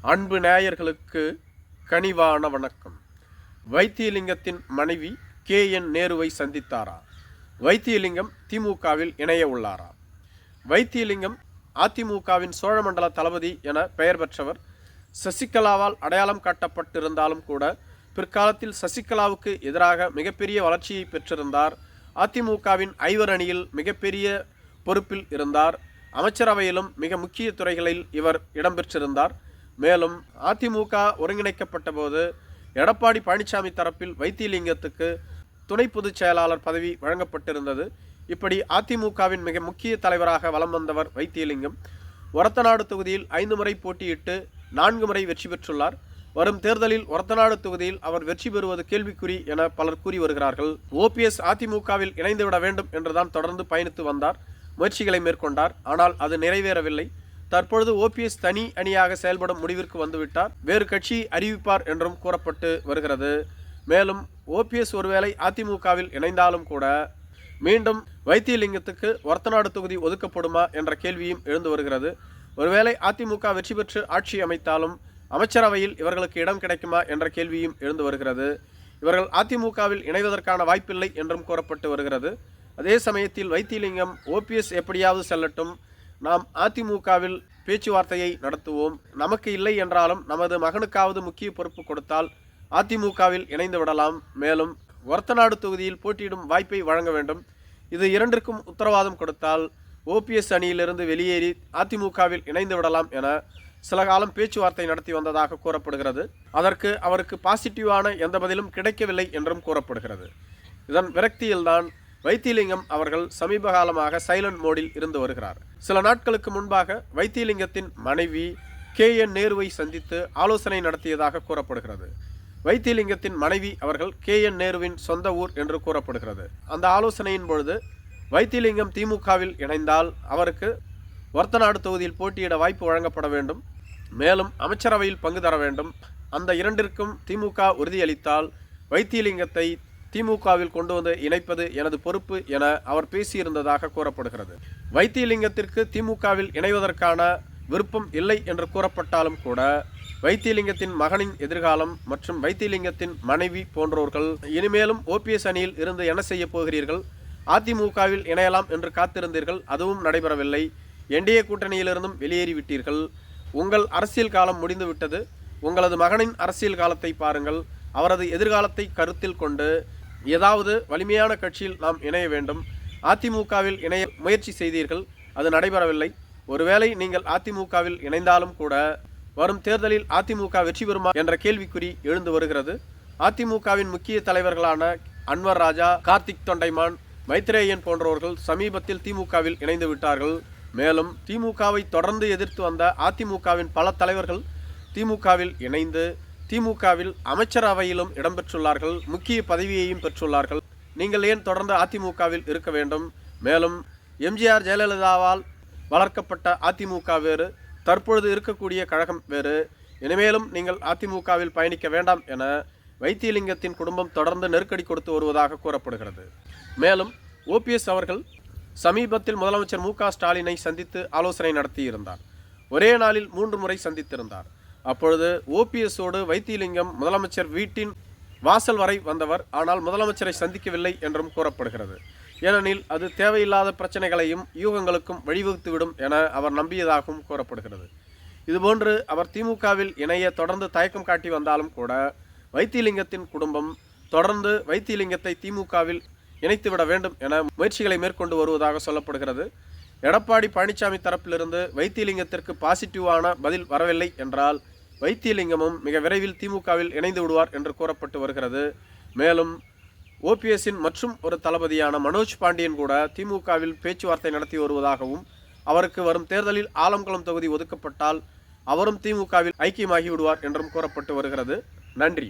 அன்பு நேயர்களுக்கு கனிவான வணக்கம். வைத்தியலிங்கத்தின் மனைவி கே. என். நேருவை சந்தித்தாரா? வைத்தியலிங்கம் திமுகவில் இணைய உள்ளாரா? வைத்தியலிங்கம் அதிமுகவின் சோழமண்டல தளபதி என பெயர் பெற்றவர் சசிகலாவால் அடையாளம் காட்டப்பட்டிருந்தாலும் கூட பிற்காலத்தில் சசிகலாவுக்கு எதிராக மிகப்பெரிய வளர்ச்சியை பெற்றிருந்தார். அதிமுகவின் ஐவர் அணியில் மிகப்பெரிய பொறுப்பில் இருந்தார். அமைச்சரவையிலும் மிக முக்கிய துறைகளில் இவர் இடம்பெற்றிருந்தார் மேலும் அதிமுக ஒருங்கிணைக்கப்பட்ட போது எடப்பாடி பழனிசாமி தரப்பில் வைத்தியலிங்கத்துக்கு துணை பொதுச் செயலாளர் பதவி வழங்கப்பட்டிருந்தது. இப்படி அதிமுகவின் மிக முக்கிய தலைவராக வலம் வந்தவர் வைத்தியலிங்கம். ஒரத்தநாடு தொகுதியில் ஐந்து முறை போட்டியிட்டு நான்கு முறை வெற்றி பெற்றுள்ளார். வரும் தேர்தலில் ஒரத்தநாடு தொகுதியில் அவர் வெற்றி பெறுவது கேள்விக்குறி என பலர் கூறி வருகிறார்கள். ஓபிஎஸ் அதிமுகவில் இணைந்துவிட வேண்டும் என்றுதான் தொடர்ந்து பயணித்து வந்தார். முயற்சிகளை மேற்கொண்டார். ஆனால் அது நிறைவேறவில்லை. தற்பொழுது ஓபிஎஸ் தனி அணியாக செயல்படும் முடிவிற்கு வந்துவிட்டார். வேறு கட்சி அறிவிப்பார் என்றும் கூறப்பட்டு வருகிறது. மேலும் ஓபிஎஸ் ஒருவேளை அதிமுகவில் இணைந்தாலும் கூட மீண்டும் வைத்தியலிங்கத்துக்கு ஒரத்தநாடு தொகுதி ஒதுக்கப்படுமா என்ற கேள்வியும் எழுந்து வருகிறது. ஒருவேளை அதிமுக வெற்றி பெற்று ஆட்சி அமைத்தாலும் அமைச்சரவையில் இவர்களுக்கு இடம் கிடைக்குமா என்ற கேள்வியும் எழுந்து வருகிறது. இவர்கள் அதிமுகவில் இணைவதற்கான வாய்ப்பில்லை என்றும் கூறப்பட்டு வருகிறது. அதே சமயத்தில் வைத்தியலிங்கம் ஓபிஎஸ் எப்படியாவது செல்லட்டும் நாம் அதிமுகவில் பேச்சுவார்த்தையை நடத்துவோம். நமக்கு இல்லை என்றாலும் நமது மகனுக்காவது முக்கிய பொறுப்பு கொடுத்தால் அதிமுகவில் இணைந்து விடலாம். மேலும் ஒரத்தநாடு தொகுதியில் போட்டியிடும் வாய்ப்பை வழங்க வேண்டும். இது இரண்டிற்கும் உத்தரவாதம் கொடுத்தால் ஓபிஎஸ் அணியிலிருந்து வெளியேறி அதிமுகவில் இணைந்து விடலாம் என சில காலம் பேச்சுவார்த்தை நடத்தி வந்ததாக கூறப்படுகிறது. அதற்கு அவருக்கு பாசிட்டிவான எந்த பதிலும் கிடைக்கவில்லை என்றும் கூறப்படுகிறது. இதன் விரக்தியில்தான் வைத்தியலிங்கம் அவர்கள் சமீப காலமாக சைலண்ட் மோடில் இருந்து வருகிறார். சில நாட்களுக்கு முன்பாக வைத்தியலிங்கத்தின் மனைவி கே என் நேருவை சந்தித்து ஆலோசனை நடத்தியதாக கூறப்படுகிறது. வைத்தியலிங்கத்தின் மனைவி அவர்கள் கே என் நேருவின் சொந்த ஊர் என்று கூறப்படுகிறது. அந்த ஆலோசனையின் பொழுது வைத்தியலிங்கம் திமுகவில் இணைந்தால் அவருக்கு ஒர்த்தநாடு தொகுதியில் போட்டியிட வாய்ப்பு வழங்கப்பட வேண்டும். மேலும் அமைச்சரவையில் பங்கு தர வேண்டும். அந்த இரண்டிற்கும் திமுக உறுதியளித்தால் வைத்தியலிங்கத்தை திமுகவில் கொண்டு வந்து இணைப்பது எனது பொறுப்பு என அவர் பேசியிருந்ததாக கூறப்படுகிறது. வைத்தியலிங்கத்திற்கு திமுகவில் இணைவதற்கான விருப்பம் இல்லை என்று கூறப்பட்டாலும் கூட வைத்தியலிங்கத்தின் மகனின் எதிர்காலம் மற்றும் வைத்தியலிங்கத்தின் மனைவி போன்றோர்கள் இனிமேலும் ஓபிஎஸ் அணியில் இருந்து என்ன செய்ய போகிறீர்கள்? அதிமுகவில் இணையலாம் என்று காத்திருந்தீர்கள் அதுவும் நடைபெறவில்லை. என்டிஏ கூட்டணியிலிருந்தும் வெளியேறிவிட்டீர்கள். உங்கள் அரசியல் காலம் முடிந்துவிட்டது. உங்களது மகனின் அரசியல் காலத்தை பாருங்கள். அவரது எதிர்காலத்தை கருத்தில் கொண்டு ஏதாவது வலிமையான கட்சியில் நாம் இணைய வேண்டும். அதிமுகவில் இணைய முயற்சி செய்தீர்கள் அது நடைபெறவில்லை. ஒருவேளை நீங்கள் அதிமுகவில் இணைந்தாலும் கூட வரும் தேர்தலில் அதிமுக வெற்றி பெறுமா என்ற கேள்விக்குறி எழுந்து வருகிறது. அதிமுகவின் முக்கிய தலைவர்களான அன்வர் ராஜா கார்த்திக் தொண்டைமான் மைத்ரேயன் போன்றவர்கள் சமீபத்தில் திமுகவில் இணைந்து விட்டார்கள். மேலும் திமுகவை தொடர்ந்து எதிர்த்து வந்த அதிமுகவின் பல தலைவர்கள் திமுகவில் இணைந்து திமுகவில் அமைச்சரவையிலும் இடம்பெற்றுள்ளார்கள் முக்கிய பதவியையும் பெற்றுள்ளார்கள். நீங்கள் ஏன் தொடர்ந்து அதிமுகவில் இருக்க வேண்டும்? மேலும் எம்ஜிஆர் ஜெயலலிதாவால் வளர்க்கப்பட்ட அதிமுக வேறு தற்பொழுது இருக்கக்கூடிய கழகம் வேறு. இனிமேலும் நீங்கள் அதிமுகவில் பயணிக்க வேண்டாம் என வைத்தியலிங்கத்தின் குடும்பம் தொடர்ந்து நெருக்கடி கொடுத்து வருவதாக கூறப்படுகிறது. மேலும் ஓபிஎஸ் அவர்கள் சமீபத்தில் முதலமைச்சர் மு ஸ்டாலினை சந்தித்து ஆலோசனை நடத்தியிருந்தார். ஒரே நாளில் மூன்று முறை சந்தித்திருந்தார். அப்பொழுது ஓபிஎஸோடு வைத்தியலிங்கம் முதலமைச்சர் வீட்டின் வாசல் வரை வந்தவர். ஆனால் முதலமைச்சரை சந்திக்கவில்லை என்றும் கூறப்படுகிறது. ஏனெனில் அது தேவையில்லாத பிரச்சனைகளையும் யூகங்களுக்கும் வழிவகுத்துவிடும் என அவர் நம்பியதாகவும் கூறப்படுகிறது. இதுபோன்று அவர் திமுகவில் இணைய தொடர்ந்து தயக்கம் காட்டி வந்தாலும் கூட வைத்தியலிங்கத்தின் குடும்பம் தொடர்ந்து வைத்தியலிங்கத்தை திமுகவில் இணைத்துவிட வேண்டும் என முயற்சிகளை மேற்கொண்டு வருவதாக சொல்லப்படுகிறது. எடப்பாடி பழனிசாமி தரப்பிலிருந்து வைத்தியலிங்கத்திற்கு பாசிட்டிவான பதில் வரவில்லை என்றால் வைத்தியலிங்கமும் மிக விரைவில் திமுகவில் இணைந்து விடுவார் என்று கூறப்பட்டு வருகிறது. மேலும் ஓபிஎஸ்ஸின் மற்றும் ஒரு தளபதியான மனோஜ் பாண்டியன் கூட திமுகவில் பேச்சுவார்த்தை நடத்தி வருவதாகவும் அவருக்கு வரும் தேர்தலில் ஆலம்குளம் தொகுதி ஒதுக்கப்பட்டால் அவரும் திமுகவில் ஐக்கியமாகி விடுவார் என்றும் கூறப்பட்டு வருகிறது. நன்றி.